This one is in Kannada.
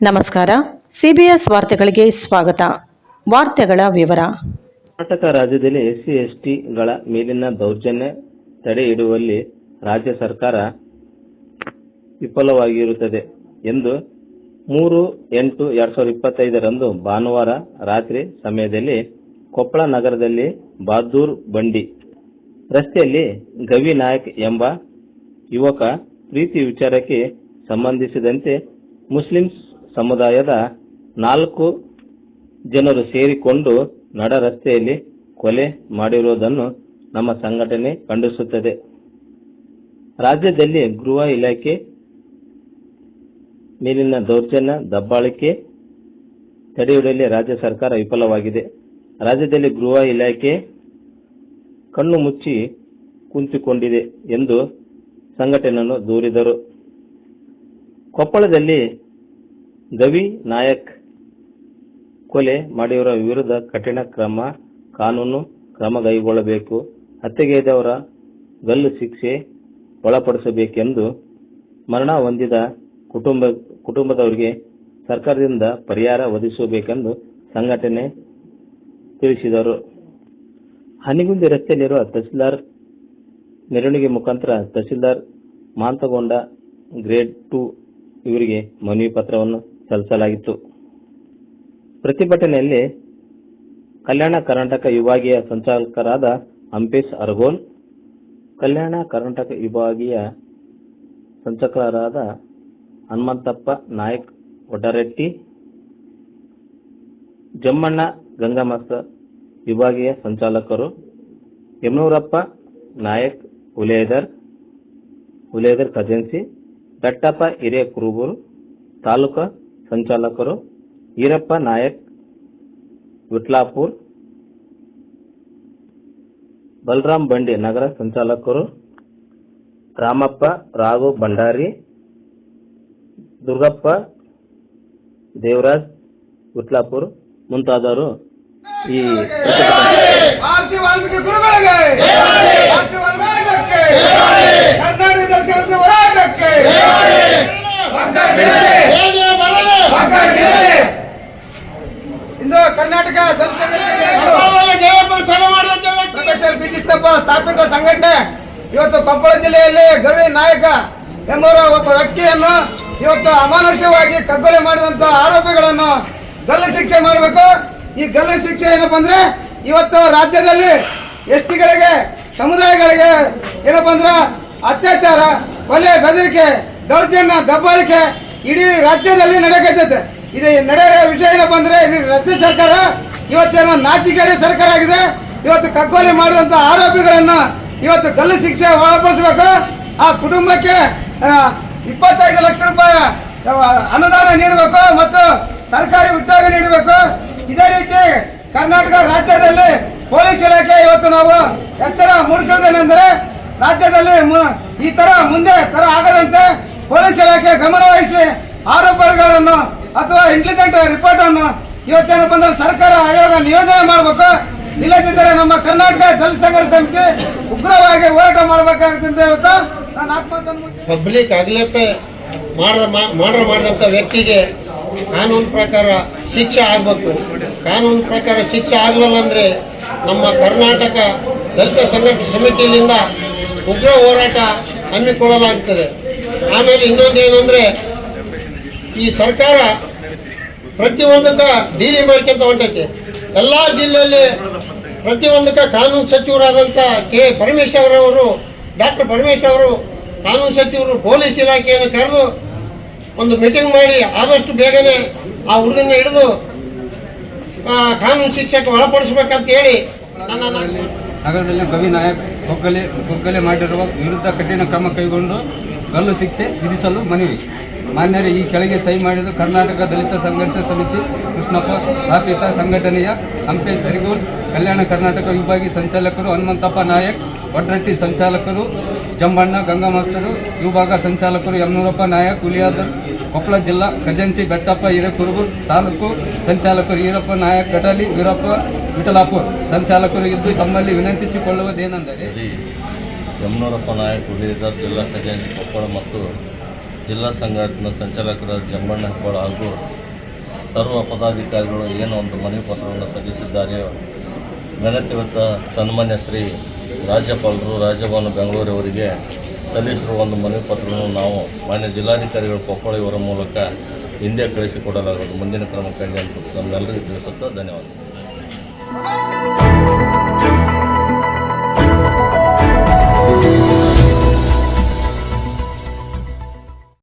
ನಮಸ್ಕಾರ. ಸಿಬಿಎಸ್ ವಾರ್ತೆಗಳಿಗೆ ಸ್ವಾಗತ. ವಾರ್ತೆಗಳ ವಿವರ. ಕರ್ನಾಟಕ ರಾಜ್ಯದಲ್ಲಿ ಎಸ್ಸಿ ಎಸ್ಟಿಗಳ ಮೇಲಿನ ದೌರ್ಜನ್ಯ ತಡೆ ಇಡುವಲ್ಲಿ ರಾಜ್ಯ ಸರ್ಕಾರ ವಿಫಲವಾಗಿರುತ್ತದೆ ಎಂದು ಮೂರು ಎಂಟು ಎರಡ್ ಸಾವಿರದ ಇಪ್ಪತ್ತೈದರಂದು ಭಾನುವಾರ ರಾತ್ರಿ ಸಮಯದಲ್ಲಿ ಕೊಪ್ಪಳ ನಗರದಲ್ಲಿ ಬಹದ್ದೂರ್ ಬಂಡಿ ರಸ್ತೆಯಲ್ಲಿ ಗವಿ ನಾಯಕ್ ಎಂಬ ಯುವಕ ಪ್ರೀತಿ ವಿಚಾರಕ್ಕೆ ಸಂಬಂಧಿಸಿದಂತೆ ಮುಸ್ಲಿಂ ಸಮುದಾಯದ ನಾಲ್ಕು ಜನರು ಸೇರಿಕೊಂಡು ನಡ ರಸ್ತೆಯಲ್ಲಿ ಕೊಲೆ ಮಾಡಿರುವುದನ್ನು ನಮ್ಮ ಸಂಘಟನೆ ಖಂಡಿಸುತ್ತದೆ. ರಾಜ್ಯದಲ್ಲಿ ಗೃಹ ಇಲಾಖೆ ಮೇಲಿನ ದೌರ್ಜನ್ಯ, ದಬ್ಬಾಳಿಕೆ ತಡೆಯುವಲ್ಲಿ ರಾಜ್ಯ ಸರ್ಕಾರ ವಿಫಲವಾಗಿದೆ. ರಾಜ್ಯದಲ್ಲಿ ಗೃಹ ಇಲಾಖೆ ಕಣ್ಣು ಮುಚ್ಚಿ ಕುಂತಿಕೊಂಡಿದೆ ಎಂದು ಸಂಘಟನೆಯನ್ನು ದೂರಿದರು. ಕೊಪ್ಪಳದಲ್ಲಿ ಗವಿ ನಾಯಕ್ ಕೊಲೆ ಮಾಡಿದವರ ವಿರುದ್ಧ ಕಠಿಣ ಕ್ರಮ, ಕಾನೂನು ಕ್ರಮ ಕೈಗೊಳ್ಳಬೇಕು. ಹತ್ಯೆಗೈದವರ ಗಲ್ಲು ಶಿಕ್ಷೆ ಒಳಪಡಿಸಬೇಕೆಂದು ಮರಣ ಹೊಂದಿದ ಕುಟುಂಬ, ಕುಟುಂಬದವರಿಗೆ ಸರ್ಕಾರದಿಂದ ಪರಿಹಾರ ಒದಗಿಸಬೇಕೆಂದು ಸಂಘಟನೆ ತಿಳಿಸಿದರು. ಹನಿಗುಂದಿ ರಸ್ತೆಯಲ್ಲಿರುವ ತಹಸೀಲ್ದಾರ್ ಮೆರವಣಿಗೆ ಮುಖಾಂತರ ತಹಸೀಲ್ದಾರ್ ಮಾಂತಗೊಂಡ ಗ್ರೇಡ್ ಟು ಇವರಿಗೆ ಮನವಿ ಪತ್ರವನ್ನು ಸಲ್ಲಿಸಲಾಗಿತ್ತು ಪ್ರತಿಭಟನೆಯಲ್ಲಿ ಕಲ್ಯಾಣ ಕರ್ನಾಟಕ ವಿಭಾಗೀಯ ಸಂಚಾಲಕರಾದ ಅಂಪೇಶ್ ಅರಗೋಲ್ ಕಲ್ಯಾಣ ಕರ್ನಾಟಕ ವಿಭಾಗೀಯ ಸಂಚಾಲಕರಾದ ಹನುಮಂತಪ್ಪ ನಾಯಕ್ ಒಡ್ಡರೆಟ್ಟಿ ಜಮ್ಮಣ್ಣ ಗಂಗಾಮಸ್ತ ವಿಭಾಗೀಯ ಸಂಚಾಲಕರು ಯಮನೂರಪ್ಪ ನಾಯಕ್ ಉಲೇದರ್ ಉಲೇದರ್ ಖಜೆನ್ಸಿ ಬೆಟ್ಟಪ್ಪ ಹಿರೇಕುರುಬೂರು, ತಾಲೂಕಾ ಸಂಚಾಲಕರು ಈರಪ್ಪ ನಾಯಕ್ ವಿಟ್ಲಾಪುರ್ ಬಲರಾಮ್ ಬಂಡಿ ನಗರ ಸಂಚಾಲಕರು ರಾಮಪ್ಪ ರಾಘು ಭಂಡಾರಿ ದುರ್ಗಪ್ಪ ದೇವರಾಜ್ ವಿಟ್ಲಾಪುರ್ ಮುಂತಾದವರು ಈ ಇಂದು ಕರ್ನಾಟಕ ಪ್ರೊಫೆಸರ್ ಬಿ ಕೃಷ್ಣಪ್ಪ ಸ್ಥಾಪಿತ ಸಂಘಟನೆ. ಇವತ್ತು ಕೊಪ್ಪಳ ಜಿಲ್ಲೆಯಲ್ಲಿ ಗವಿ ನಾಯಕ ಎಂಬುವ ಒಬ್ಬ ವ್ಯಕ್ತಿಯನ್ನು ಇವತ್ತು ಅಮಾನುಷ್ಯವಾಗಿ ಕಗ್ಗೊಲೆ ಮಾಡಿದಂತ ಆರೋಪಿಗಳನ್ನು ಗಲ್ಲು ಶಿಕ್ಷೆ ಮಾಡಬೇಕು. ಈ ಗಲ್ಲು ಶಿಕ್ಷೆ ಏನಪ್ಪ ಅಂದ್ರೆ ಇವತ್ತು ರಾಜ್ಯದಲ್ಲಿ ಎಸ್ ಟಿಗಳಿಗೆ ಸಮುದಾಯಗಳಿಗೆ ಏನಪ್ಪ ಅಂದ್ರೆ ಅತ್ಯಾಚಾರ ಕೊಲೆ ಬೆದರಿಕೆ ದೌರ್ಜನ್ಯ ದಬ್ಬಾಳಿಕೆ ಇಡೀ ರಾಜ್ಯದಲ್ಲಿ ನಡೆಯಕತ್ತೈತೆ ಇದು ನಡೆಯೋ ವಿಷಯ ಏನಪ್ಪ ಅಂದ್ರೆ ರಾಜ್ಯ ಸರ್ಕಾರ ಇವತ್ತೇನೋ ನಾಚಿಕೆಡೆ ಸರ್ಕಾರ ಆಗಿದೆ. ಇವತ್ತು ಕಗ್ಗೊಲೆ ಮಾಡಿದಂತ ಆರೋಪಿಗಳನ್ನ ಇವತ್ತು ಗಲ್ಲು ಶಿಕ್ಷೆ ಒಳಪಡಿಸಬೇಕು. ಆ ಕುಟುಂಬಕ್ಕೆ ಇಪ್ಪತ್ತೈದು ಲಕ್ಷ ರೂಪಾಯಿ ಅನುದಾನ ನೀಡಬೇಕು ಮತ್ತು ಸರ್ಕಾರಿ ಉದ್ಯೋಗ ನೀಡಬೇಕು. ಇದೇ ರೀತಿ ಕರ್ನಾಟಕ ರಾಜ್ಯದಲ್ಲಿ ಪೊಲೀಸ್ ಇಲಾಖೆ ಇವತ್ತು ನಾವು ಎಚ್ಚರ ಮೂಡಿಸೋದೇನೆಂದರೆ ರಾಜ್ಯದಲ್ಲಿ ಈ ತರ ಮುಂದೆ ತರ ಆಗದಂತೆ ಪೊಲೀಸ್ ಇಲಾಖೆ ಗಮನ ವಹಿಸಿ ಆರೋಪಗಳನ್ನು ಅಥವಾ ಇಂಟೆಲಿಜೆಂಟ್ ರಿಪೋರ್ಟ್ ಅನ್ನು ಇವತ್ತೇನಪ್ಪ ಅಂದ್ರೆ ಸರ್ಕಾರ ಆಯೋಗ ನಿಯೋಜನೆ ಮಾಡಬೇಕು. ಇಲ್ಲದಿದ್ದರೆ ನಮ್ಮ ಕರ್ನಾಟಕ ದಲಿತ ಸಂಘರ್ಷ ಸಮಿತಿ ಉಗ್ರವಾಗಿ ಹೋರಾಟ ಮಾಡಬೇಕಾಗುತ್ತೆ ಹೇಳ್ತಾ ನಾನು ಆತ್ಮಹತ್ಯೆ. ಪಬ್ಲಿಕ್ ಆಗ್ಲತ್ತೆ, ಮಾಡ್ದ ಮಾಡ್ರ ಮಾಡಿದಂಥ ವ್ಯಕ್ತಿಗೆ ಕಾನೂನು ಪ್ರಕಾರ ಶಿಕ್ಷೆ ಆಗಬೇಕು. ಕಾನೂನು ಪ್ರಕಾರ ಶಿಕ್ಷೆ ಆಗಲಿಲ್ಲ ಅಂದರೆ ನಮ್ಮ ಕರ್ನಾಟಕ ದಲಿತ ಸಂಘರ್ಷ ಸಮಿತಿಯಿಂದ ಉಗ್ರ ಹೋರಾಟ ಹಮ್ಮಿಕೊಳ್ಳಲಾಗ್ತದೆ. ಆಮೇಲೆ ಇನ್ನೊಂದು ಏನಂದರೆ ಈ ಸರ್ಕಾರ ಪ್ರತಿಯೊಂದಕ್ಕೆ ಡೀಲಿ ಮಾಡ್ಕೊಂತ ಹೊಂಟೈತೆ. ಎಲ್ಲ ಜಿಲ್ಲೆಯಲ್ಲಿ ಪ್ರತಿಯೊಂದಕ್ಕೆ ಕಾನೂನು ಸಚಿವರಾದಂಥ ಕೆ ಪರಮೇಶ್ವರ್ ಅವರು, ಡಾಕ್ಟರ್ ಪರಮೇಶ್ ಅವರು ಕಾನೂನು ಸಚಿವರು, ಪೊಲೀಸ್ ಇಲಾಖೆಯನ್ನು ಕರೆದು ಒಂದು ಮೀಟಿಂಗ್ ಮಾಡಿ ಆದಷ್ಟು ಬೇಗನೆ ಆ ಹುಡುಗನ ಹಿಡಿದು ಕಾನೂನು ಶಿಕ್ಷೆಗೆ ಒಳಪಡಿಸ್ಬೇಕಂತ ಹೇಳಿ ನಗರದಲ್ಲಿ ಗವಿ ನಾಯಕ್ ಕೊಗ್ಗಲೆ ಕೊಗ್ಗಲೆ ಮಾಡಿರುವ ವಿರುದ್ಧ ಕಠಿಣ ಕ್ರಮ ಕೈಗೊಂಡು ಗಲ್ಲು ಶಿಕ್ಷೆ ವಿಧಿಸಲು ಮನವಿ. ಮಾನ್ಯರು, ಈ ಕೆಳಗೆ ಸಹಿ ಮಾಡಿದ್ದು ಕರ್ನಾಟಕ ದಲಿತ ಸಂಘರ್ಷ ಸಮಿತಿ ಕೃಷ್ಣಪ್ಪ, ಸ್ಥಾಪಿತ ಸಂಘಟನೆಯ ಹಂಪೆ ಸರಿಗೂರ್ ಕಲ್ಯಾಣ ಕರ್ನಾಟಕ ವಿಭಾಗೀಯ ಸಂಚಾಲಕರು ಹನುಮಂತಪ್ಪ ನಾಯಕ್ ವಡ್ರಟ್ಟಿ ಸಂಚಾಲಕರು ಜಂಬಣ್ಣ ಗಂಗಾಮಾಸ್ತರು, ವಿಭಾಗ ಸಂಚಾಲಕರು ಯಮನೂರಪ್ಪ ನಾಯಕ್ ಹುಲಿಯಾದರ್ ಕೊಪ್ಪಳ ಜಿಲ್ಲಾ ಖಜನ್ಸಿ ಬೆಟ್ಟಪ್ಪ ಹಿರೇಕುರುಬೂರ್ ತಾಲೂಕು ಸಂಚಾಲಕರು ಈರಪ್ಪ ನಾಯಕ್, ಕಟಾಲಿ ವೀರಪ್ಪ ವಿಠಲಾಪುರ್ ಸಂಚಾಲಕರು ಇದ್ದು ತಮ್ಮಲ್ಲಿ ವಿನಂತಿಸಿಕೊಳ್ಳುವುದೇನೆಂದರೆ ಯಮನೂರಪ್ಪ ನಾಯಕ್ ಹುಲಿಯಾದರ್ ಜಿಲ್ಲಾ ಖಜಾಂಚಿ, ಕೊಪ್ಪಳ ಮತ್ತು ಜಿಲ್ಲಾ ಸಂಘಟನಾ ಸಂಚಾಲಕರ ಜಂಬಣ್ಣ ಹೆಬ್ಬಾಳ ಹಾಗೂ ಸರ್ವ ಪದಾಧಿಕಾರಿಗಳು ಏನು ಒಂದು ಮನವಿ ಪತ್ರವನ್ನು ಸಲ್ಲಿಸಿದ್ದಾರೆಯೋ ಘನತೆಯುತ ಸನ್ಮಾನ್ಯ ಶ್ರೀ ರಾಜ್ಯಪಾಲರು, ರಾಜಭವನ ಬೆಂಗಳೂರವರಿಗೆ ಸಲ್ಲಿಸಿರುವ ಒಂದು ಮನವಿ ಪತ್ರವನ್ನು ನಾವು ಮಾನ್ಯ ಜಿಲ್ಲಾಧಿಕಾರಿಗಳು ಕೊಪ್ಪಳ ಇವರ ಮೂಲಕ ಹಿಂದೆ ಕಳಿಸಿಕೊಡಲಾಗುವುದು. ಮುಂದಿನ ಕ್ರಮ ಕೈಗೊಳ್ಳುವುದು ನಮ್ಮೆಲ್ಲರಿಗೂ ತಿಳಿಸುತ್ತಾ ಧನ್ಯವಾದ